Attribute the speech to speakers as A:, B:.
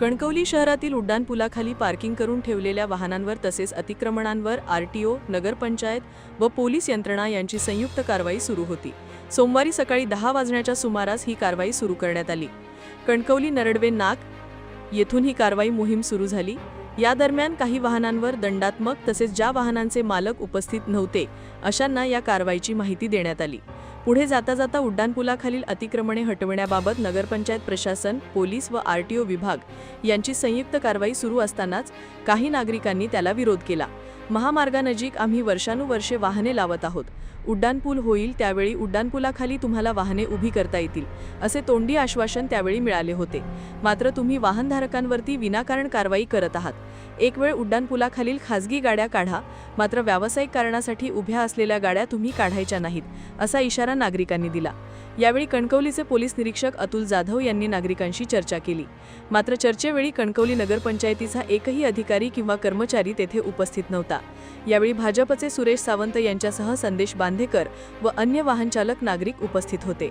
A: कणकवली शहरातील उड्डाणपुलाखाली पार्किंग करून ठेवलेल्या वाहनांवर तसेच अतिक्रमणांवर आरटीओ नगरपंचायत व पोलीस यंत्रणा यांची संयुक्त कारवाई सुरू होती. सोमवारी सकाळी दहा वाजण्याच्या सुमारास ही कारवाई सुरू करण्यात आली. कणकवली नरडवे नाक येथून ही कारवाई मोहीम सुरू झाली. या दरम्यान काही वाहनांवर दंडात्मक तसेच ज्या वाहनांचे मालक उपस्थित नव्हते अशांना या कारवाईची माहिती देण्यात आली. पुढे जाता जाता उड्डाणपुलाखालील अतिक्रमणे हटविण्याबाबत नगरपंचायत प्रशासन पोलीस व आरटीओ विभाग यांची संयुक्त कारवाई सुरू असतानाच काही नागरिकांनी त्याला विरोध केला. महामार्गानजीक आम्ही वर्षानुवर्षे वाहने लावत आहोत. उड्डाणपूल होईल त्यावेळी उड्डाणपुलाखाली तुम्हाला वाहने उभी करता येतील असे तोंडी आश्वासन त्यावेळी मिळाले होते. मात्र तुम्ही वाहनधारकांवरती विनाकारण कारवाई करत आहात. एक वेळ उड्डाणपुलाखालील खासगी गाड्या काढा मात्र व्यावसायिक कारणासाठी उभ्या असलेल्या गाड्या तुम्ही काढायच्या नाहीत असा इशारा नागरिकांनी दिला. यावेळी कणकवलीचे पोलीस निरीक्षक अतुल जाधव यांनी नागरिकांशी चर्चा केली. मात्र चर्चेवेळी कणकवली नगरपंचायतीचा एकही अधिकारी किंवा कर्मचारी तेथे उपस्थित नव्हता. यावेळी भाजपचे सुरेश सावंत यांच्यासह संदेश बांधेकर व अन्य वाहनचालक नागरिक उपस्थित होते.